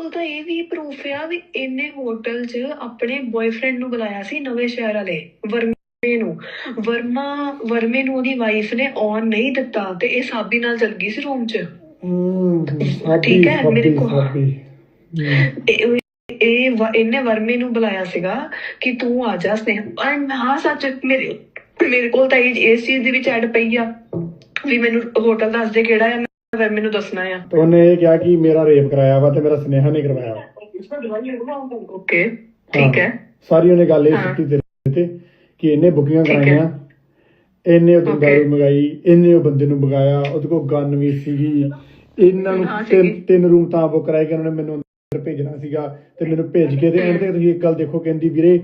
ਕੋਲ ਤਾਂ ਇਹ ਵੀ ਪ੍ਰੂਫ ਆ ਵੀ ਇਹਨੇ ਹੋਟਲ 'ਚ ਆਪਣੇ ਬॉयਫ੍ਰੈਂਡ ਨੂੰ ਬੁਲਾਇਆ ਸੀ ਨਵੇਂ ਸ਼ਹਿਰ ਵਾਲੇ ਵਰਮੇ ਨੂੰ। ਵਰਮਾ ਵਰਮੇ ਨੂੰ ਉਹਦੀ ਵਾਈਫ ਨੇ ਆਨ ਨਹੀਂ ਦਿੱਤਾ ਤੇ ਇਹ ਸਾਬੀ ਨਾਲ ਚਲ ਗਈ ਸੀ ਰੂਮ 'ਚ। ਠੀਕ ਹੈ, ਮੇਰੇ ਕੋਲ- ਇਹ ਇਹਨੇ ਵਰਮੇ ਨੂੰ ਬੁਲਾਇਆ ਸੀਗਾ ਕਿ ਤੂੰ ਆ ਜਾ ਸਨੇਹ। ਐਂਡ ਹਾਂ ਸੱਚ ਮੇਰੇ ਮੇਰੇ ਕੋਲ ਤਾਂ ਇਹ ਇਸ ਚੀਜ਼ ਦੀ ਵੀ ਐਡ ਪਈ ਆ ਵੀ ਮੈਨੂੰ ਹੋਟਲ ਦੱਸ ਦੇ ਕਿਹੜਾ ਆ ਮੈਂ ਵਰਮੇ ਨੂੰ ਦੱਸਣਾ ਆ ਉਹਨੇ ਇਹ ਕਿਹਾ ਕਿ ਮੇਰਾ ਰੇਪ ਕਰਾਇਆ ਵਾ ਤੇ ਮੇਰਾ ਸੁਨੇਹਾ ਨੇ ਕਰਵਾਇਆ। ਓਕੇ ਠੀਕ ਹੈ ਸਾਰੀ ਉਹਨੇ ਗੱਲ ਇਹ ਹਾਂ। ਤੇਰੇ ਤੇ ਕਿ ਇਹਨੇ ਬੁਕਿੰਗਾਂ ਠੀਕ ਹੈ। ਕਰਾਈਆਂ ਇਹਨੇ ਉਹ Okay. ਦਾਰੂ ਮੰਗਾਈ ਇਹਨੇ ਉਹ ਬੰਦੇ ਨੂੰ ਬਗਾਇਆ ਉਹਦੇ ਕੋਲ ਗਨ ਵੀ ਸੀਗੀ ਇਹਨਾਂ ਨੂੰ ਹਾਂ, ਤਿੰਨ ਸੀਗੀ। ਤਿੰਨ ਰੂਮ ਤਾਂ ਬੁੱਕ ਕਰਾਏ ਕਿ ਉਹਨਾਂ ਨੇ ਮੈਨੂੰ ਅੰਦਰ ਭੇਜਣਾ ਸੀਗਾ ਤੇ ਮੈਨੂੰ ਭੇਜ ਕੇ ਤੇ ਐਂਡ ਤੇ ਤੁਸੀਂ ਇੱਕ ਗੱਲ ਦੇਖੋ ਕਹਿੰਦੀ ਵੀਰੇ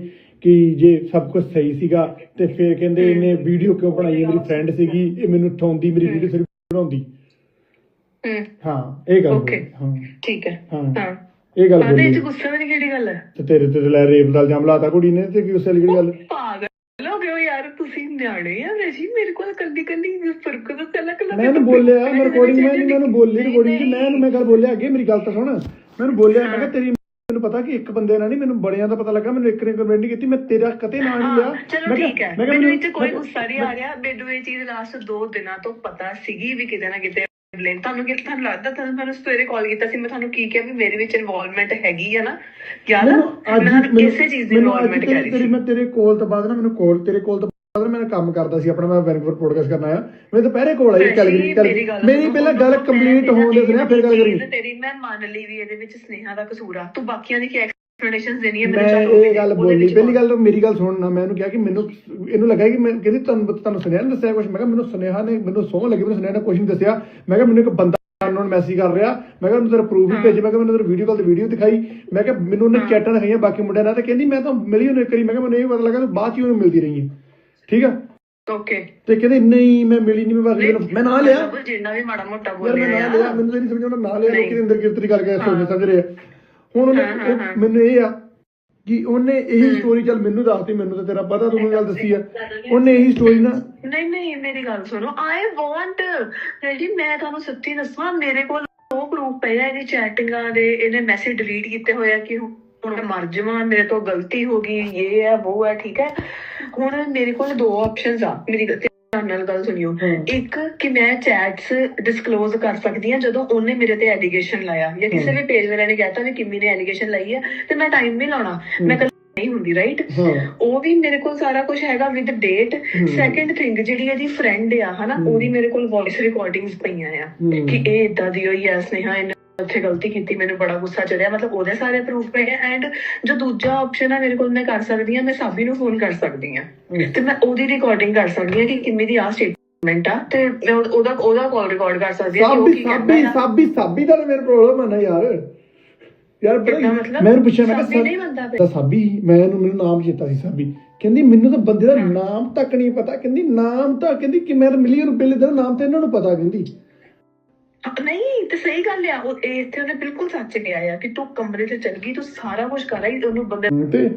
ਕਿ ਜੇ ਸਭ ਕੁਝ ਸਹੀ ਸੀਗਾ ਤੇ ਫਿਰ ਕਹਿੰਦੇ। ਇਹਨੇ ਵੀਡੀਓ ਕਿਉਂ ਬਣਾਈ ਹੈ ਮੇਰੀ ਫਰੈਂਡ ਸੀਗੀ ਇਹ ਮੈਨੂੰ ਠਾਉਂਦੀ ਮੇਰੀ। ਵੀਡੀਓ ਸਿਰ ਬਣਾਉਂਦੀ ਹੂੰ। ਹਾਂ ਇਹ ਗੱਲ. ਬੋਲੀ, ਹਾਂ। ਠੀਕ ਹੈ। ਹਾਂ ਇਹ ਗੱਲ ਬੋਲੀ। ਚ ਗੁੱਸੇ ਵਾਲੀ ਕਿਹੜੀ ਗੱਲ ਹੈ? ਤੇ ਤੇਰੇ ਤੇ ਲੈ ਰੇਪ ਦਾ ਇਲਜ਼ਾਮ ਲਾਤਾ ਕੁੜੀ ਨੇ ਤੇ ਕਿ ਉਸੇ ਵਾਲੀ ਕਿਹੜੀ ਗੱਲ? ਪਾਗਲ ਹੋ ਗਏ ਯਾਰ ਤੁਸੀਂ ਨਿਆਣੇ ਆ ਵੈਸੀ। ਮੇਰੇ ਕੋਲ ਕੱਲੀ ਕੱਲੀ ਫ਼ਰਕ ਤਾਂ ਕੱਲਾ ਕੱਲਾ ਮੈਂ ਬੋਲਿਆ ਮੈਂ ਰਿਕਾਰਡਿੰਗ ਮੈਂ ਨਹੀਂ ਮੈਨੂੰ ਬੋਲੀ ਰਿਕਾਰਡਿੰਗ ਮੈਂ ਮੈਂ ਗੱਲ ਬੋਲਿਆ ਅੱਗੇ ਮੇਰੀ ਗੱਲ ਤਾਂ ਸੁਣ। ਮੈਨੂੰ ਬੋਲਿਆ ਮੈਂ ਕਿਹਾ ਤੇਰੀ ਮੈਨੂੰ ਪਤਾ ਕਿ ਇੱਕ ਬੰਦੇ ਨਾਲ ਨਹੀਂ ਮੈਨੂੰ ਬੜਿਆਂ ਦਾ ਪਤਾ ਲੱਗਾ ਮੈਨੂੰ ਇੱਕ ਨੇ ਨਹੀਂ ਕੀਤੀ ਮੈਂ ਤੇਰਾ ਕਤੇ ਨਾਂ ਨਹੀਂ ਲਿਆ। ਚਲੋ ਠੀਕ ਹੈ। ਮੈਨੂੰ 'ਚ ਕੋਈ ਗੁੱਸਾ ਨਹੀਂ ਆ ਰਿਹਾ। ਮੈਨੂੰ ਇਹ ਚੀਜ਼ ਲਾਸਟ 2 ਦਿਨਾਂ ਤੋਂ ਪਤਾ ਸੀਗੀ ਵੀ ਕਿਤੇ ਨਾ ਕਿਤੇ ਬਲੇਮ ਤੁਹਾਨੂੰ ਕਿ ਤੁਹਾਨੂੰ ਲੱਗਦਾ ਤੁਹਾਨੂੰ ਮੈਨੂੰ ਸਵੇਰੇ ਕਾਲ ਕੀਤਾ ਸੀ ਮੈਂ ਤੁਹਾਨੂੰ ਕੀ ਕਿਹਾ ਵੀ ਮੇਰੇ ਵਿੱਚ ਇਨਵੋਲਵਮੈਂਟ ਹੈਗੀ ਆ ਨਾ? ਯਾਦ ਆ? ਮੈਂ ਕਿਸੇ ਚੀਜ਼ ਦੀ ਇਨਵੋਲਵਮੈਂਟ ਕਰ ਰਹੀ ਤੇਰੀ ਸੀ। ਮੈਂ ਤੇਰੇ ਕੋਲ ਤੋਂ ਬਾਅਦ ਨਾ ਮੈਨੂੰ ਕੋਲ ਤੇਰੇ ਕੋਲ ਤੋਂ ਬਾਅਦ ਮੈਂ ਕੰਮ ਕਰਦਾ ਸੀ ਆਪਣਾ ਮੈਂ ਵੈਨਕੂਵਰ ਪੋਡਕਾਸਟ ਕਰਨਾ ਆ ਮੈਂ ਦੁਪਹਿਰੇ ਕੋਲ ਆਈ ਕੈਲਗਰੀ ਮੇਰੀ ਪਹਿਲਾਂ ਗੱਲ ਕੰਪਲੀਟ ਹੋਣ ਦੇ ਸੁਣਿਆ ਫਿਰ ਗੱਲ ਕਰੀ। ਤੇਰੀ ਮੈਂ ਮੰਨ ਲਈ ਵੀ ਇਹਦੇ ਵਿੱਚ ਸਨੇਹਾ ਦਾ ਕਸੂਰ ਆ। ਤੂੰ ਬਾਕੀਆਂ ਦੀ ਕੀ ਐਕਸਪਲੇਨੇਸ਼ਨਸ ਦੇਣੀ ਹੈ ਮੈਂ ਮੈਨੂੰ ਇਹ ਗੱਲ ਬੋਲੀ ਪਹਿਲੀ ਗੱਲ ਤਾਂ ਮੇਰੀ ਗੱਲ ਸੁਣ ਨਾ ਮੈਂ ਉਹਨੂੰ ਕਿਹਾ ਕਿ ਮੈਨੂੰ ਇਹਨੂੰ ਲੱਗਾ ਕਿ ਮੈਂ ਕਹਿੰਦੀ ਤੁਹਾਨੂੰ ਤੁਹਾਨੂੰ ਸੁਨੇਹਾ ਨੇ ਦੱਸਿਆ ਕੁਝ ਮੈਂ ਕਿਹਾ ਮੈਨੂੰ ਸੁਨੇਹਾ ਨੇ ਮੈਨੂੰ ਸੌਂ ਲੱਗੀ ਮੈਨੂੰ ਸੁਨੇਹਾ ਨੇ ਕੁਝ ਨਹੀਂ ਦੱਸਿਆ। ਮੈਂ ਕਿਹਾ ਮੈਨੂੰ ਇੱਕ ਬੰਦਾ ਅਨਨੋਨ ਮੈਸੇਜ ਕਰ ਰਿਹਾ। ਮੈਂ ਕਿਹਾ ਉਹਨੂੰ ਤੇਰਾ ਪ੍ਰੂਫ ਵੀ ਹਾਂ। ਭੇਜ ਮੈਂ ਕਿਹਾ ਮੈਨੂੰ ਤੇਰਾ ਵੀਡੀਓ ਕਾਲ ਤੇ ਵੀਡੀਓ ਦਿਖਾਈ। ਮੈਂ ਕਿਹਾ ਮੈਨੂੰ ਉਹਨੇ। ਚੈਟਾਂ ਦਿਖਾਈਆਂ ਬਾਕੀ ਮੁੰਡਿਆਂ ਨਾਲ ਤੇ ਕਹਿੰਦੀ ਮੈਂ ਤਾਂ ਮਿਲੀ ਉਹਨੂੰ ਇੱਕ ਵਾਰੀ ਮੈਂ ਕਿਹਾ ਮੈਨੂੰ ਇਹ ਪਤਾ ਲੱਗਾ ਤੂੰ ਬਾਅਦ ਚ ਉਹਨੂੰ ਮਿਲਦੀ ਰਹੀ ਹੈ। ਠੀਕ ਆ? ਓਕੇ ਤੇ ਕਹਿੰਦੇ ਨਹੀਂ ਮੈਂ ਮਿਲੀ ਨਹੀਂ ਮੈਂ ਬਾਕੀ ਮੈਂ ਨਾਂ ਲਿਆ। ਜਿੰਨਾ ਵੀ ਮਾੜਾ ਮੋਟਾ ਯਾਰ ਮੈਂ ਬੋਲਿਆ ਨਾਂ ਲਿਆ ਮੈਨੂੰ ਤਾਂ ਨਹੀਂ ਸਮਝ ਆਉਂਦਾ ਨਾਂ ਲਿਆ। ਲੋਕੀ ਅੰਦਰ ਕਿਰਤਰੀ ਕਰਕੇ ਹਾਂ। ਸੋਚ ਸਮਝ ਰਹੇ ਆ। ਹੁਣ ਉਹਨੇ ਉਹ-। ਮੈਨੂੰ ਇਹ ਆ ਕਿ ਉਹਨੇ ਇਹੀ। ਸਟੋਰੀ ਚੱਲ ਮੈਨੂੰ ਦੱਸਤੀ ਮੈਨੂੰ ਤਾਂ ਤੇਰਾ ਪਤਾ ਤੂੰ ਮੈਨੂੰ ਗੱਲ ਦੱਸੀ ਆ ਉਹਨੇ ਇਹੀ ਸਟੋਰੀ ਨਾ ਨਹੀਂ ਨਹੀਂ ਮੇਰੀ ਗੱਲ ਸੁਣੋ ਆਈ ਵਾਂਟ ਰੈਡੀ ਮੈਂ ਤੁਹਾਨੂੰ ਸੱਚੀ ਦੱਸਾਂ ਮੇਰੇ ਕੋਲ ਉਹ ਪ੍ਰੂਫ ਪਏ ਆ ਇਹਦੀ ਚੈਟਿੰਗਾਂ ਦੇ ਇਹਨੇ ਮੈਸੇਜ ਡਿਲੀਟ ਕੀਤੇ ਹੋਏ ਆ ਕਿ ਹੁਣ ਮੈਂ ਮਰ ਜਾਵਾਂ ਮੇਰੇ ਤੋਂ ਗਲਤੀ ਹੋ ਗਈ ਇਹ ਹੈ ਉਹ ਹੈ ਠੀਕ ਹੈ ਹੁਣ ਮੇਰੇ ਕੋਲ ਦੋ ਆਪਸ਼ਨਸ ਆ ਮੇਰੀ ਗੱਲ- ਧਿਆਨ ਨਾਲ ਗੱਲ ਸੁਣਿਓ। ਇੱਕ ਕਿ ਮੈਂ ਚੈਟਸ ਡਿਸਕਲੋਜ਼ ਕਰ ਸਕਦੀ ਹਾਂ ਜਦੋਂ ਉਹਨੇ ਮੇਰੇ ਤੇ ਐਲੀਗੇਸ਼ਨ ਲਾਇਆ ਜਾਂ ਕਿਸੇ। ਵੀ ਪੇਜ ਵਾਲੇ ਨੇ ਕਹਿਤਾ ਵੀ ਕਿੰਮੀ ਨੇ ਐਲੀਗੇਸ਼ਨ ਲਾਈ ਹੈ ਤੇ ਮੈਂ ਟਾਈਮ ਨਹੀਂ ਲਾਉਣਾ ਮੈਂ ਨਹੀਂ ਹੁੰਦੀ ਰਾਈਟ ਹਾਂ ਉਹ ਵੀ ਮੇਰੇ ਕੋਲ ਸਾਰਾ ਕੁਝ ਹੈਗਾ ਵਿਦ ਡੇਟ। ਸੈਕੰਡ ਥਿੰਗ ਜਿਹੜੀ ਇਹਦੀ ਫਰੈਂਡ ਆ ਹਨਾ। ਉਹਦੀ ਮੇਰੇ ਕੋਲ ਵੌਇਸ ਰਿਕਾਰਡਿੰਗਸ ਪਈਆਂ ਆ। ਕਿ ਇਹ ਇਦਾਂ ਦੀ ਹੋਈ ਐ ਸਨੇਹਾ ਉੱਥੇ ਗਲਤੀ ਕੀਤੀ ਮੈਨੂੰ ਬੜਾ ਗੁੱਸਾ ਚੜਿਆ। ਮਤਲਬ ਉਹਦੇ ਸਾਰੇ ਪ੍ਰੂਫ ਪਏ ਆ ਐਂਡ ਜੋ ਦੂਜਾ ਆਪਸ਼ਨ ਆ ਮੇਰੇ ਕੋਲ ਮੈਂ ਕਰ ਸਕਦੀ ਆ ਮੈਂ ਸਾਬੀ ਨੂੰ ਫੋਨ ਕਰ ਸਕਦੀ ਆ। ਹਮ। ਤੇ ਮੈਂ ਉਹਦੀ ਰਿਕਾਰਡਿੰਗ ਕਰ ਸਕਦੀ ਆ ਕਿ ਕਿੰਨੀ ਦੀ ਆ ਸਟੇਟਮੈਂਟ ਆ ਤੇ ਮੈਂ ਉਹ- ਉਹਦਾ ਉਹਦਾ ਕਾਲ ਰਿਕਾਰਡ ਕਰ ਸਕਦੀ ਆ ਕਿ ਉਹ ਸਾਬੀ ਕੀ ਸਾਬੀ ਕਹਿੰਦਾ ਸਾਬੀ ਸਾਬੀ ਦਾ ਮੇਰਾ ਪ੍ਰੋਬਲਮ ਹੈ ਨਾ ਯਾਰ। ਯਾਰ? ਮੈਂ ਉਹਨੂੰ ਪੁੱਛਿਆ ਮੈਂ ਕਿਹਾ ਸਾਬੀ ਮੈਂ ਉਹਨੂੰ ਮੈਨੂੰ ਨਾਮ ਚੇਤਾ ਸੀ ਸਾਬੀ। ਕਹਿੰਦੀ ਮੈਨੂੰ ਤਾਂ ਬੰਦੇ ਦਾ ਹਾਂ। ਨਾਮ ਤੱਕ ਨਹੀਂ ਪਤਾ। ਕਹਿੰਦੀ ਨਾਮ ਤਾਂ ਕਹਿੰਦੀ ਕਿ ਮੈਂ ਤਾਂ ਮਿਲੀ ਉਹਨੂੰ ਪਹਿਲੇ ਦਿਨ ਨਾਮ ਤੇ ਇਹਨਾਂ ਨੂੰ ਪਤਾ ਕਹਿੰਦੀ। ਨਹੀਂ ਤੇ ਸਹੀ ਗੱਲ ਆ ਉਹ ਇਹ ਇੱਥੇ ਉਹਨੇ ਬਿਲਕੁਲ ਸੱਚ ਕਿਹਾ ਆ ਕਿ ਤੂੰ ਕਮਰੇ 'ਚ ਚਲ ਗਈ ਤੂੰ ਸਾਰਾ ਕੁਝ ਕਰ ਆਈ ਉਹਨੂੰ ਬੰਦੇ ਤੇ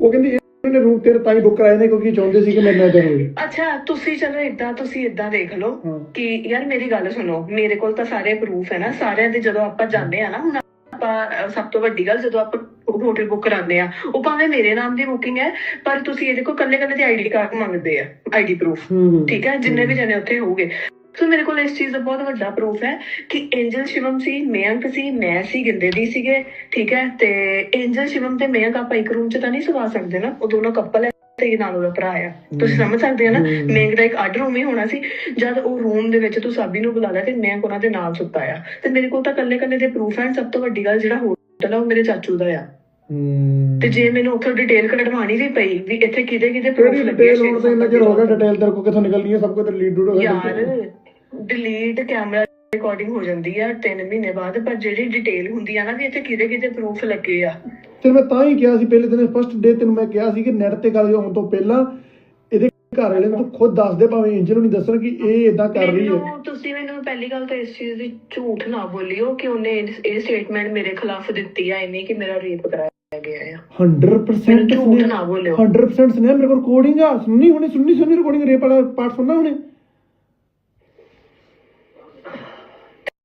ਉਹ ਕਹਿੰਦੀ ਇਹਨੇ ਰੂਮ ਤੇਰੇ ਤਾਂ ਹੀ ਬੁੱਕ ਕਰਾਏ ਨੇ ਕਿਉਂਕਿ ਚਾਹੁੰਦੇ ਸੀ ਕਿ ਨਾਲ ਇਦਾਂ ਹੋਵੇ ਅੱਛਾ ਤੁਸੀਂ ਚਲੋ ਇਦਾਂ ਤੁਸੀਂ ਇਦਾਂ ਦੇਖ ਲਓ। ਕਿ ਯਾਰ ਮੇਰੀ ਗੱਲ ਸੁਣੋ ਮੇਰੇ ਕੋਲ ਤਾਂ ਸਾਰੇ ਪ੍ਰੂਫ ਹੈ ਨਾ ਸਾਰਿਆਂ ਦੇ ਜਦੋਂ ਆਪਾਂ ਜਾਂਦੇ ਆ ਨਾ ਹੁਣ ਆਪਾਂ ਸਭ ਤੋਂ ਵੱਡੀ ਗੱਲ ਜਦੋਂ ਆਪਾਂ ਹੋਟਲ ਬੁੱਕ ਕਰਾਉਂਦੇ ਆ ਉਹ ਭਾਵੇਂ ਮੇਰੇ ਨਾਮ ਦੀ ਬੁਕਿੰਗ ਹੈ ਪਰ ਤੁਸੀਂ ਇਹਦੇ ਕੋਲ ਕੱਲੇ ਕੱਲੇ ਦੀ ਆਈਡੀ ਕਾਰਡ ਮੰਗਦੇ ਆ ਆਈਡੀ ਪ੍ਰੂਫ ਠੀਕ ਹੈ ਜਿੰਨੇ ਵੀ ਜਣੇ ਉੱਥੇ ਹੋਊਗੇ। ਸੋ ਮੇਰੇ ਕੋਲ ਇਸ ਚੀਜ਼ ਦਾ ਬਹੁਤ ਵੱਡਾ ਪ੍ਰੂਫ ਹੈ ਕਿ ਐਂਜਲ ਸ਼ਿਵਮ ਸੀ ਮਯੰਕ ਸੀ ਮੈਂ ਸੀ ਗਿੰਦੇ ਦੀ ਸੀਗੇ ਠੀਕ ਹੈ? ਤੇ ਐਂਜਲ ਸ਼ਿਵਮ ਤੇ ਮਯੰਕ ਆਪਾਂ ਇੱਕ ਰੂਮ 'ਚ ਤਾਂ ਨਹੀਂ ਸਵਾ ਸਕਦੇ ਨਾ ਉਹ ਦੋਨੋਂ ਕਪਲ ਹੈ ਤੇ ਇਹ ਨਾਲ ਉਹਦਾ ਭਰਾ ਆ। ਤੁਸੀਂ ਸਮਝ ਸਕਦੇ ਹੋ ਨਾ। ਮੇਗ ਦਾ ਇੱਕ ਅੱਡ ਰੂਮ ਹੀ ਹੋਣਾ ਸੀ ਜਦ ਉਹ ਰੂਮ ਦੇ ਵਿੱਚ ਤੂੰ ਸਾਬੀ ਨੂੰ ਬੁਲਾ ਲਿਆ ਤੇ ਮੈਂ ਉਹਨਾਂ ਦੇ ਨਾਲ ਸੁੱਤਾ ਆ। ਤੇ ਮੇਰੇ ਕੋਲ ਤਾਂ ਕੱਲੇ ਕੱਲੇ ਦੇ ਪ੍ਰੂਫ ਹਨ ਸਭ ਤੋਂ ਵੱਡੀ ਗੱਲ ਜਿਹੜਾ ਹੋਟਲ ਆ ਉਹ ਮੇਰੇ ਚਾਚੂ ਦਾ ਆ। ਤੇ ਜੇ ਮੈਨੂੰ ਉੱਥੇ ਡਿਟੇਲ ਕਢਵਾਉਣੀ ਵੀ ਪਈ ਵੀ ਇੱਥੇ ਕਿਹਦੇ ਕਿਹਦੇ ਪ੍ਰੂਫ ਲੱਗੇ ਡਿਟੇਲ ਹੁਣ ਤਾਂ ਇੰਨਾ ਚਿਰ ਹੋ ਗਿਆ ਡਿਟੇਲ ਤੇਰੇ ਕੋਲ ਕਿੱਥੋਂ ਨਿਕਲਣੀ ਹੈ ਸਭ ਕੁਝ ਤੇ ਲੀਡ ਡੂਡ ਹੋ ਗਿਆ ਯਾਰ ਡਿਲੀਟ ਕੈਮਰਾ ਰਿਕਾਰਡਿੰਗ ਹੋ ਜਾਂਦੀ ਆ 3 ਮਹੀਨੇ ਬਾਅਦ ਪਰ ਜਿਹੜੀ ਡਿਟੇਲ ਹੁੰਦੀ ਆ ਨਾ ਵੀ ਇੱਥੇ ਕਿਹਦੇ ਕਿਹਦੇ ਪ੍ਰੂਫ ਲੱਗੇ ਆ। ਤੇ ਮੈਂ ਤਾਂ ਹੀ ਕਿਹਾ ਸੀ ਪਹਿਲੇ ਦਿਨ ਫਸਟ ਡੇ ਤੈਨੂੰ ਮੈਂ ਕਿਹਾ ਸੀ ਕਿ ਨੈਟ ਤੇ ਗੱਲ ਹੋਣ ਤੋਂ ਪਹਿਲਾਂ ਇਹਦੇ ਘਰ ਵਾਲੇ ਨੂੰ ਖੁਦ ਦੱਸ ਦੇ ਭਾਵੇਂ ਇੰਜਨ ਨੂੰ ਨਹੀਂ ਦੱਸਣ ਕਿ ਇਹ ਇਦਾਂ ਕਰ ਰਹੀ ਹੈ। ਤੁਸੀਂ ਮੈਨੂੰ ਪਹਿਲੀ ਗੱਲ ਤਾਂ ਇਸ ਚੀਜ਼ ਦੀ ਝੂਠ ਨਾ ਬੋਲਿਓ ਕਿ ਉਹਨੇ ਇਹ- ਸਟੇਟਮੈਂਟ ਮੇਰੇ ਖਿਲਾਫ ਦਿੱਤੀ ਆ ਇਹਨੇ ਕਿ ਮੇਰਾ ਰੇਪ ਕਰਾਇਆ ਗਿਆ ਆ। 100% ਮੈਨੂੰ ਝੂਠ ਨਾ ਬੋਲਿਓ। 100% ਸੁਣਿਆ ਮੇਰੇ ਕੋਲ ਰਿਕਾਰਡਿੰਗ ਆ ਸੁਣਨੀ ਹੁਣੇ ਸੁਣਨੀ ਸੁਣਨੀ ਰਿਕਾਰਡਿੰਗ ਰੇਪ ਵਾਲਾ ਪਾਰਟ ਸੁਣਨਾ ਹੁਣੇ।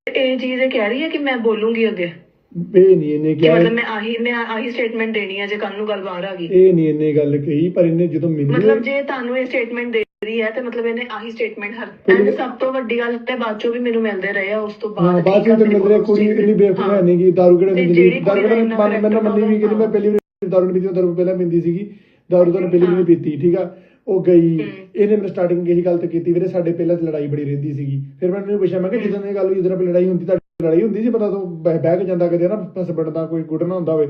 ਇਹ ਚੀਜ਼ ਇਹ ਕਹਿ ਰਹੀ ਹੈ ਕਿ ਮੈਂ ਬੋਲੂੰਗੀ ਅੱਗੇ। ਇਹ ਨਹੀਂ ਇਹਨੇ ਕਿ ਕਿਹਾ ਮਤਲਬ ਮੈਂ ਆਹੀ ਮੈਂ ਆਹੀ ਸਟੇਟਮੈਂਟ ਦੇਣੀ ਹੈ ਜੇ ਕੱਲ ਨੂੰ ਗੱਲ ਬਾਹਰ ਆ ਗਈ। ਇਹ ਨਹੀਂ ਇਹਨੇ ਗੱਲ ਕਹੀ ਪਰ ਇਹਨੇ ਜਦੋਂ ਮੈਨੂੰ ਮਤਲਬ ਜੇ ਤੁਹਾਨੂੰ ਇਹ ਸਟੇਟਮੈਂਟ ਦੇ ਰਹੀ ਹੈ ਤੇ ਮਤਲਬ ਇਹਨੇ ਆਹੀ ਸਟੇਟਮੈਂਟ ਹਰ ਐਂਡ ਸਭ ਤੋਂ ਵੱਡੀ ਗੱਲ ਤੇ ਬਾਅਦ ਚੋਂ ਵੀ ਮੈਨੂੰ ਮਿਲਦੇ ਰਹੇ ਆ ਉਸ ਤੋਂ ਹਾਂ ਬਾਅਦ ਬਾਅਦ ਠੀਕ ਆ, ਵਿੱਚ ਕੋਲ ਕੁੜੀ ਇੰਨੀ ਬੇਵਕੂਫ ਹਾਂ। ਹੈ ਨਹੀਂ ਕਿ ਦਾਰੂ ਕਿਹੜਾ ਤੇ ਨਹੀਂ ਜਿਹੜੀ ਦਾਰੂ ਕਿਹੜਾ ਕੁੜੀ ਮੰਨ ਵੀ ਕਿ ਮੈਂ ਪਹਿਲੀ ਵਾਰ ਦਾਰੂ ਨਹੀਂ ਪੀਤੀ ਦਾਰੂ ਪਹਿਲਾਂ ਪੀਂਦੀ ਸੀਗੀ। ਦਾਰੂ ਤਾਂ ਮੈਂ ਪਹਿਲੀ ਵਾਰ ਪੀਤੀ ਠੀਕ ਆ? ਉਹ ਗਈ। ਇਹਨੇ ਮੈਨੂੰ ਸਟਾਰਟਿੰਗ ਇਹੀ ਗੱਲ ਤੇ ਕੀਤੀ ਵੀਰੇ ਸਾਡੇ ਪਹਿਲਾਂ ਤਾਂ ਲੜਾਈ ਬੜੀ ਰਹਿੰਦੀ ਸੀਗੀ। ਫਿਰ ਮੈਂ ਇਹਨੂੰ ਪੁੱਛਿਆ ਮੈਂ ਕਿ ਜਦੋਂ ਇਹ ਗੱਲ ਹੋਈ ਜਦੋਂ ਲੜਾਈ ਹੁੰਦੀ ਤਾਂ ਲੜਾਈ ਹੁੰਦੀ ਸੀ ਪਤਾ ਤੋਂ ਬਹਿ ਕੇ ਜਾਂਦਾ ਕਦੇ ਨਾ ਹਸਬੰਡ ਦਾ ਕੋਈ ਗੁੱਡ ਨਾ ਹੁੰਦਾ ਹੋਵੇ।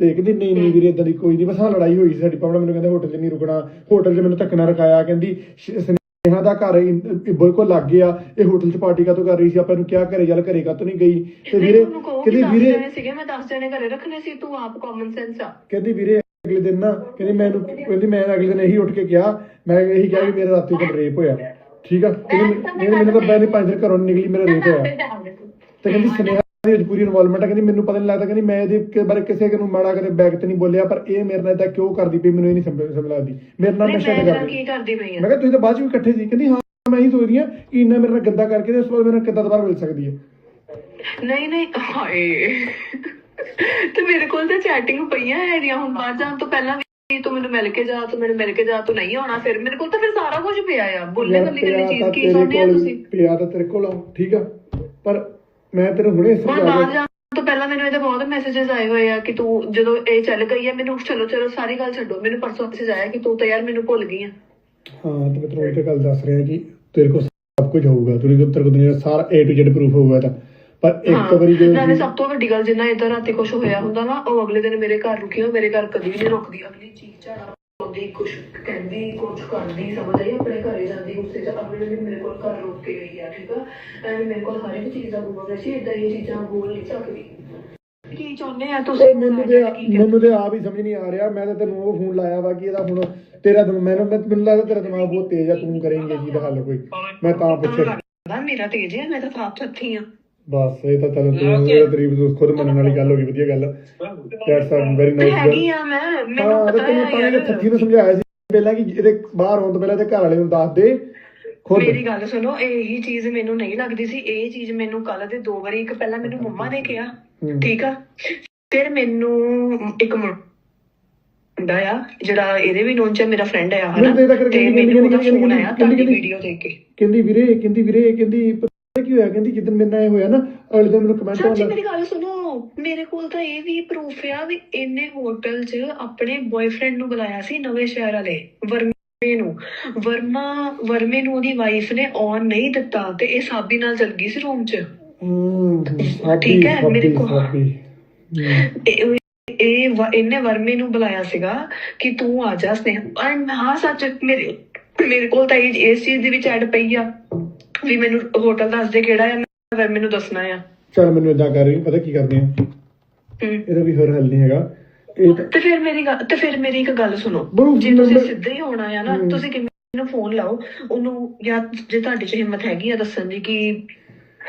ਤੇ ਕਹਿੰਦੀ ਨਹੀਂ ਨਹੀਂ ਵੀਰੇ ਇਦਾਂ ਦੀ ਕੋਈ ਨਹੀਂ ਬਸ ਹਾਂ ਲੜਾਈ ਹੋਈ ਸੀ ਸਾਡੀ ਪਾਵਣਾ ਮੈਨੂੰ ਕਹਿੰਦੇ ਹੋਟਲ 'ਚ ਨਹੀਂ ਰੁਕਣਾ ਹੋਟਲ 'ਚ ਮੈਨੂੰ ਧੱਕੇ ਨਾਲ ਰਖਾਇਆ ਕਹਿੰਦੀ ਸਨੇਹਾ ਦਾ ਘਰ ਬਿਲਕੁਲ ਲੱਗ ਗਿਆ ਇਹ ਹੋਟਲ 'ਚ ਪਾਰਟੀ ਕਾਤੋਂ ਕਰ ਰਹੀ ਸੀ ਆਪਾਂ ਇਹਨੂੰ ਕਿਹਾ ਘਰੇ ਚੱਲ ਘਰੇ ਕਾਤੋਂ ਨਹੀਂ ਗਈ। ਤੇ ਵੀਰੇ ਕਹਿੰਦੀ ਵੀਰੇ ਸੀਗੇ ਮੈਂ 10 ਜਣੇ ਘਰੇ ਰੱਖਣੇ ਸੀ ਤੂੰ ਆਪ ਕਾਮਨ ਸੈਂਸ ਆ। ਕਹਿੰਦੀ ਵੀਰੇ ਅਗਲੇ ਦਿਨ ਨਾ ਕਹਿੰਦੀ ਮੈਨੂੰ ਕਹਿੰਦੀ ਮੈਂ ਅਗਲੇ ਦਿਨ ਇਹੀ ਉੱਠ ਕੇ ਕਿਹਾ ਮੈਂ ਇਹੀ ਕਿਹਾ ਕਿ ਮੇਰਾ ਰਾਤੀ ਕੋਲ ਰੇਪ ਹੋਇਆ। ਠੀਕ ਆ? ਕਹਿੰਦੀ ਮੈਨੂੰ ਤਾਂ ਪਹਿਲੇ ਪੰਜ ਦਿਨ ਘਰੋਂ ਨਿਕਲੀ ਮੇਰਾ ਰੇਪ ਹੋਇਆ। ਤੇ ਕਹਿੰਦੀ ਸੁਨੇਹਾ ਦੀ ਵਿੱਚ ਪੂਰੀ ਇਨਵੋਲਵਮੈਂਟ ਆ ਕਹਿੰਦੀ ਮੈਨੂੰ ਪਤਾ ਨਹੀਂ ਲੱਗਦਾ ਕਹਿੰਦੀ ਮੈਂ ਇਹਦੇ ਬਾਰੇ ਕਿਸੇ ਨੂੰ ਮਾੜਾ ਕਦੇ ਬੈਗ ਤੇ ਨਹੀਂ ਬੋਲਿਆ ਪਰ ਇਹ ਮੇਰੇ ਨਾਲ ਇਦਾਂ ਕਿਉਂ ਕਰਦੀ ਪਈ ਮੈਨੂੰ ਇਹ ਨਹੀਂ ਸਮਝ ਸਮਝ ਲੱਗਦੀ ਮੇਰੇ ਨਾਲ ਨਸ਼ਾ ਕਰਦੀ। ਕੀ ਕਰਦੀ ਪਈ ਮੈਂ ਕਿਹਾ ਤੁਸੀਂ ਤਾਂ ਬਾਅਦ ਚ ਵੀ ਇਕੱਠੇ ਸੀ ਕਹਿੰਦੀ ਹਾਂ ਮੈਂ ਇਹੀ ਸੋਚਦੀ ਆ ਕਿ ਇੰਨਾ ਮੇਰੇ ਨਾਲ ਗੰਦਾ ਕਰਕੇ ਤੇ ਉਸ ਤੋਂ ਬਾਅਦ ਮੇਰੇ ਨਾਲ ਕਿੱਦਾਂ ਦੁਬਾਰਾ ਮਿਲ ਸਕਦੀ ਹੈ। ਨਹੀਂ ਨਹੀਂ ਹਾਏ। ਤੇ ਮੇਰੇ ਕੋਲ ਤਾਂ ਚੈਟਿੰਗ ਪਈਆਂ ਹੈਗੀਆਂ ਹੁਣ ਬਾਹਰ ਜਾਣ ਤੋਂ ਪਹਿਲਾਂ ਵੀ ਤੂੰ ਮੈਨੂੰ ਮਿਲ ਕੇ ਜਾ ਤੂੰ ਮੈਨੂੰ ਮਿਲ ਕੇ ਜਾ ਤੂੰ ਨਹੀਂ ਆਉਣਾ ਫਿਰ। ਮੇਰੇ ਕੋਲ ਤਾਂ ਫਿਰ ਸਾਰਾ ਕੁਝ ਪਿਆ ਆ। ਬੋਲੇ ਕੱਲੀ ਕੱਲੀ ਚੀਜ਼ ਕੀ ਸੁਣਦੇ ਆ ਤੁਸੀਂ? ਪਿਆ ਤਾਂ ਤੇਰੇ ਕੋਲ ਆ, ਠੀਕ ਆ? ਪਰ ਮੈਂ ਤੈਨੂੰ ਹੁਣੇ ਸਮਝਾ ਬਾਹਰ ਰਿਹਾ ਜਾਣ ਤੋਂ ਪਹਿਲਾਂ ਮੈਨੂੰ ਇਹਦੇ ਬਹੁਤ ਮੈਸੇजेस ਆਏ ਹੋਏ ਆ ਕਿ ਤੂੰ ਜਦੋਂ ਇਹ ਚੱਲ ਗਈ ਹੈ ਮੈਨੂੰ ਚਲੋ ਚਲੋ ਸਾਰੀ ਗੱਲ ਛੱਡੋ। ਮੈਨੂੰ ਪਰਸੋਂ ਮੈਸੇਜ ਆਇਆ ਕਿ ਤੂੰ ਤਾਂ ਯਾਰ ਮੈਨੂੰ ਭੁੱਲ ਗਈ ਆ। ਹਾਂ ਤੇ ਮੈਂ ਤੈਨੂੰ ਇਹ ਗੱਲ ਦੱਸ ਰਿਹਾ ਕਿ ਤੇਰੇ ਕੋਲ ਸਭ ਕੁਝ ਹੋਊਗਾ। ਤੇਰੇ ਕੋਲ ਤੇਰੇ ਕੋਲ ਸਾਰਾ A to Z ਪ੍ਰੂਫ ਹੋਊਗਾ ਤਾਂ। ਪਰ ਇੱਕ ਹਾਂ, ਵਾਰੀ ਜਦੋਂ ਨਾਲੇ ਸਭ ਤੋਂ ਵੱਡੀ ਗੱਲ ਜਿੰਨਾ ਇਦਾਂ ਰਾਤੀ ਕੁਝ ਹੋਇਆ ਹੁੰਦਾ ਵਾ ਉਹ ਅਗਲੇ ਦਿਨ ਮੇਰੇ ਘਰ ਰੁਕੀ ਉਹ ਮੇਰੇ ਘਰ ਕਦੀ ਵੀ ਨਹੀਂ ਰੁਕਦੀ ਅਗਲੀ ਚੀਜ਼ ਝਾੜਾ ਪਾਉਂਦੀ ਕੁਝ ਕਹਿੰਦੀ ਕੁਝ ਕਰਦੀ ਸਮਝ ਆਈ ਆਪਣੇ ਘਰੇ ਜਾਂਦੀ ਉਸੇ ਚ ਅਗਲੇ ਦਿਨ ਮੇਰੇ ਕੋਲ ਘਰ ਰੁਕ ਕੇ ਗਈ ਆ ਠੀਕ ਆ? ਐਵੇਂ ਮੇਰੇ ਕੋਲ ਹਰ ਇੱਕ ਚੀਜ਼ ਦਾ ਹੈ ਸੀ ਇਦਾਂ ਹੀ ਚੀਜ਼ਾਂ ਬੋਲ ਨਹੀਂ ਸਕਦੀ। ਕੀ ਚਾਹੁੰਦੇ ਆ ਤੁਸੀਂ? ਉਹ ਮੈਨੂੰ ਤੇ ਕੀ? ਮੈਨੂੰ ਤੇ ਆਪ ਹੀ ਸਮਝ ਨਹੀਂ ਆ ਰਿਹਾ ਮੈਂ ਤਾਂ ਤੈਨੂੰ ਉਹ ਫੋਨ ਲਾਇਆ ਵਾ ਕਿ ਇਹਦਾ ਹੁਣ ਤੇਰਾ ਦਿਮ- ਮੈਨੂੰ ਮੈਨੂੰ ਲੱਗਦਾ ਤੇਰਾ ਦਿਮਾਗ ਬਹੁਤ ਤੇਜ਼ ਆ ਤੂੰ ਕਰੇਂਗੇ ਜੀ ਦਾ ਹੱਲ ਕੋਈ। ਮੈਂ ਤਾਂ ਲੱਗਦਾ ਮੇਰਾ ਤੇਜ ਹੈ ਮੈਂ ਤਾਂ ਸਾਫ਼ ਚੱਥੀ ਆ। ਬਸ ਇਹ ਤਾਂ ਤੈਨੂੰ ਤੂੰ ਤੇਰਾ ਤਰੀਫ ਤੂੰ ਖੁਦ ਮੰਨਣ ਵਾਲੀ ਗੱਲ ਹੋ ਗਈ ਵਧੀਆ ਗੱਲ। ਦੈਟਸ ਅ ਵੈਰੀ ਨਾਈਸ ਹੈਗੀ ਗੱਲ। ਆ ਮੈਂ ਮੈਨੂੰ ਪਤਾ ਤੈਨੂੰ ਹੈ ਯਾਰ। ਥੱਥੀ ਨੂੰ ਸਮਝਾਇਆ ਸੀ ਪਹਿਲਾਂ ਕਿ ਇਹਦੇ ਬਾਹਰ ਆਉਣ ਤੋਂ ਪਹਿਲਾਂ ਤੇ ਘਰ ਵਾਲੇ ਨੂੰ ਦੱਸ ਦੇ ਮੇਰੀ ਗੱਲ ਸੁਣੋ ਇਹੀ ਚੀਜ਼ ਮੈਨੂੰ ਨਹੀਂ ਲੱਗਦੀ ਸੀ। ਇਹ ਚੀਜ਼ ਮੈਨੂੰ ਕੱਲ ਦੇ ਦੋ ਵਾਰੀ ਇੱਕ ਪਹਿਲਾਂ ਮੈਨੂੰ ਮੰਮਾ ਨੇ ਕਿਹਾ। ਠੀਕ ਆ? ਫਿਰ ਮੈਨੂੰ ਇੱਕ ਮੁੰਡਾ ਆ ਜਿਹੜਾ ਇਹਦੇ ਵੀ ਨੋਨ ਚ ਮੇਰਾ ਫਰੈਂਡ ਆ ਮੈਨੂੰ ਤਾਂ ਮੈਨੂੰ ਉਹਦਾ ਫੋਨ ਆਇਆ ਤੁਹਾਡੀ ਵੀਡੀਓ ਦੇਖ ਕੇ। ਕਹਿੰਦੀ ਵੀਰੇ ਕਹਿੰਦੀ ਵੀਰੇ ਕਹਿੰਦੀ ਕੀ ਹੋਇਆ? ਕਹਿੰਦੀ ਜਿੱਦਣ ਮੇਰੇ ਨਾਲ ਇਹ ਹੋਇਆ ਨਾ ਅਗਲੇ ਦਿਨ ਮੈਨੂੰ ਕਮੈਂਟ ਸੱਚੀ ਆਉਂਦਾ ਮੇਰੀ ਗੱਲ ਸੁਣੋ। ਮੇਰੇ ਕੋਲ ਤਾਂ ਇਹ ਵੀ ਪ੍ਰੂਫ ਆ ਵੀ ਇਹਨੇ ਹੋਟਲ 'ਚ ਆਪਣੇ ਬॉयਫ੍ਰੈਂਡ ਨੂੰ ਬੁਲਾਇਆ ਸੀ ਨਵੇਂ ਸ਼ਹਿਰ ਵਾਲੇ ਵਰਮੇ ਨੂੰ। ਵਰਮਾ ਵਰਮੇ ਨੂੰ ਉਹਦੀ ਵਾਈਫ ਨੇ ਆਨ ਨਹੀਂ ਦਿੱਤਾ ਤੇ ਇਹ ਸਾਬੀ ਨਾਲ ਚਲ ਗਈ ਸੀ ਰੂਮ 'ਚ। ਠੀਕ ਹੈ, ਮੇਰੇ ਕੋਲ-। ਇਹ ਇਹਨੇ ਵਰਮੇ ਨੂੰ ਬੁਲਾਇਆ ਸੀਗਾ ਕਿ ਤੂੰ ਆ ਜਾ ਸਨੇਹ। ਐਂਡ ਹਾਂ ਸੱਚ ਮੇਰੇ ਮੇਰੇ ਕੋਲ ਤਾਂ ਇਹ ਇਸ ਚੀਜ਼ ਦੀ ਵੀ ਚੈਟ ਪਈ ਆ। ਵੀ ਮੈਨੂੰ ਹੋਟਲ ਦੱਸ ਦੇ ਕਿਹੜਾ ਆ ਮੈਂ ਵਰਮੇ ਨੂੰ ਦੱਸਣਾ ਆ ਚੱਲ ਮੈਨੂੰ ਇਦਾਂ ਕਰ ਰਹੀ ਪਤਾ ਕੀ ਕਰਦੇ ਆ ਹਮ। ਇਹਦਾ ਵੀ ਹੋਰ ਹੱਲ ਨਹੀਂ ਹੈਗਾ ਇਹ ਤਾਂ ਤੇ ਫਿਰ ਮੇਰੀ ਗੱਲ ਤੇ ਫਿਰ ਮੇਰੀ ਇੱਕ ਗੱਲ ਸੁਣੋ ਬਰੋ, ਜੇ ਤੁਸੀਂ ਨੰਬਰ- ਸਿੱਧੇ ਹੀ ਹੋਣਾ ਆ ਨਾ ਹਮ। ਤੁਸੀਂ ਕਿਵੇਂ ਨੂੰ ਫੋਨ ਲਾਓ ਉਹਨੂੰ ਜਾਂ ਜੇ ਤੁਹਾਡੇ 'ਚ ਹਿੰਮਤ ਹੈਗੀ ਆ ਦੱਸਣ ਦੀ ਕਿ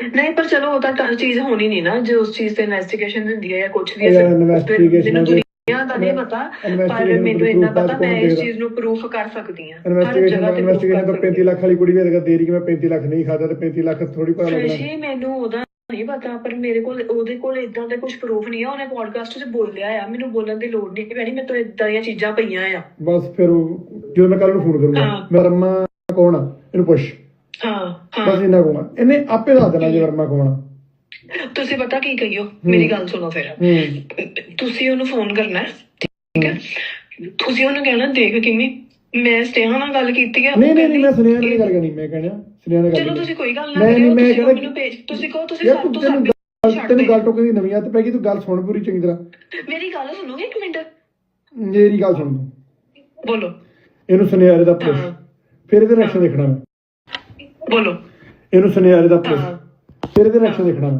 ਨਹੀਂ ਪਰ ਚਲੋ ਉਹ ਤਾਂ ਤਾਂ ਚੀਜ਼ ਹੋਣੀ ਨਹੀਂ ਨਾ ਜੇ ਉਸ ਚੀਜ਼ ਤੇ ਇਨਵੈਸਟੀਗੇਸ਼ਨ ਹੁੰਦੀ ਹੈ ਜਾਂ ਕੁਝ ਵੀ ਹੈ ਯਾਰ, ਫਿਰ ਮੈਨੂੰ ਦੇ- ਦੁਨੀਆ ਦਾ ਨਹੀਂ ਪਤਾ ਪਰ ਮੈਨੂੰ ਇੰਨਾ ਪਤਾ ਮੈਂ ਇਸ? ਚੀਜ਼ ਨੂੰ ਪ੍ਰੂਫ ਕਰ ਸਕਦੀ ਹਾਂ। ਇਨਵੈਸਟੀਗੇਸ਼ਨ ਤੇ ਇਨਵੈਸਟੀਗੇਸ਼ਨ ਤਾਂ ਕਰ 35 ਲੱਖ ਵਾਲੀ ਕੁੜੀ ਵੀ ਅਗਰ ਦੇ ਰਹੀ ਕਿ ਮੈਂ 35 ਲੱਖ ਨਹੀਂ ਖਾਦਾ ਤੇ 35 ਲੱਖ ਥੋੜੀ ਲੱਗਣਾ। ਹਾਂ। ਜੀ ਮੈਨੂੰ ਉਹਦਾ ਨਹੀਂ ਪਤਾ ਪਰ ਮੇਰੇ ਕੋਲ ਉਹਦੇ ਕੋਲ ਇਦਾਂ ਦਾ ਕੁਝ ਪ੍ਰੂਫ ਨਹੀਂ ਆ ਉਹਨੇ ਪੋਡਕਾਸਟ 'ਚ ਬੋਲਿਆ ਆ। ਮੈਨੂੰ ਬੋਲਣ ਦੀ ਲੋੜ ਨਹੀਂ ਪੈਣੀ ਤੋਂ ਇਦਾਂ ਦੀਆਂ ਚੀਜ਼ਾਂ ਪਈਆਂ ਆ। ਬਸ ਫਿਰ ਉਹ- ਜਦੋਂ ਮੈਂ ਕੱਲ ਨੂੰ ਫੋਨ ਕਰੂੰਗਾ। ਮੈਂ ਵਰਮਾ ਕੌਣ ਆ? ਇਹਨੂੰ ਪੁੱਛ। ਹਾਂ ਹਾਂ। ਬਸ ਇੰਨਾ ਕਹੂੰਗਾ ਇਹਨੇ ਆਪੇ ਦੱਸ ਦੇਣਾ ਜੇ ਵਰਮਾ ਕੌਣ ਆ। ਤੁਸੀਂ ਪਤਾ ਕੀ ਕਹੀਓ? ਮੇਰੀ ਗੱਲ ਸੁਣੋ ਫਿਰ। ਤੁਸੀਂ ਉਹਨੂੰ ਫੋਨ ਕਰਨਾ ਠੀਕ ਹੈ? ਤੁਸੀਂ ਉਹਨੂੰ ਕਹਿਣਾ ਦੇਖ ਕਿੰਨੀ ਮੈਂ ਸਟੇਹਾ ਨਾਲ ਗੱਲ ਕੀਤੀ ਆ ਨਹੀਂ ਨਹੀਂ ਨਹੀਂ ਮੈਂ ਸੁਨੇਹਾ ਨਾਲ ਗੱਲ ਕਰਨੀ ਮੈਂ ਕਹਿਣਾ ਸੁਨੇਹਾ ਨਾਲ ਚਲੋ। ਤੁਸੀਂ ਕੋਈ ਗੱਲ ਨਾ ਕਰਿਓ ਨਹੀਂ ਮੈਂ ਕਹਿੰਦਾ ਮੈਨੂੰ ਭੇਜ ਤੁਸੀਂ ਕਹੋ ਤੁਸੀਂ ਸਭ ਤੂੰ ਸਭ ਤੈਨੂੰ ਦੇ। ਗੱਲ ਟੋਕਣ ਦੀ ਨਵੀਂ ਆਦਤ ਪੈ ਗਈ ਤੂੰ ਗੱਲ ਸੁਣ ਪੂਰੀ ਚੰਗੀ ਤਰ੍ਹਾਂ। ਮੇਰੀ ਗੱਲ ਸੁਣੋਗੇ ਇੱਕ ਮਿੰਟ? ਮੇਰੀ ਗੱਲ ਸੁਣ ਬੋਲੋ। ਇਹਨੂੰ ਸੁਨਿਆਰੇ ਦਾ ਪੁੱਛ ਫਿਰ ਇਹਦੇ ਰਿਐਕਸ਼ਨ ਦੇਖਣਾ ਮੈਂ? ਬੋਲੋ। ਇਹਨੂੰ ਸੁਨਿਆਰੇ ਦਾ ਪੁੱਛ ਫਿਰ ਇਹਦੇ ਰਿਐਕਸ਼ਨ ਦੇਖਣਾ ਮੈਂ।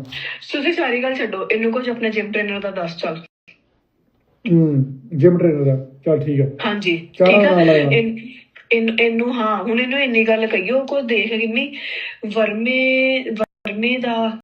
ਤੁਸੀਂ ਸਾਰੀ ਗੱਲ ਛੱਡੋ ਇਹਨੂੰ ਕੁਝ ਆਪਣੇ ਜਿਮ ਟ੍ਰੇਨਰ ਦਾ ਦੱਸ ਚੱਲ। ਹੂੰ ਜਿਮ ਟ੍ਰੇਨਰ ਦਾ। ਚੱਲ ਠੀਕ ਆ। ਹਾਂਜੀ ਠੀਕ ਆ। ਇਨ- ਇਹਨੂੰ ਹਾਂ ਹੁਣ ਇਹਨੂੰ ਇੰਨੀ ਗੱਲ ਕਹੀਓ ਕੋ ਦੇਖ ਕਿੰਨੀ ਵਰਮੇ ਵਰਮੇ ਦਾ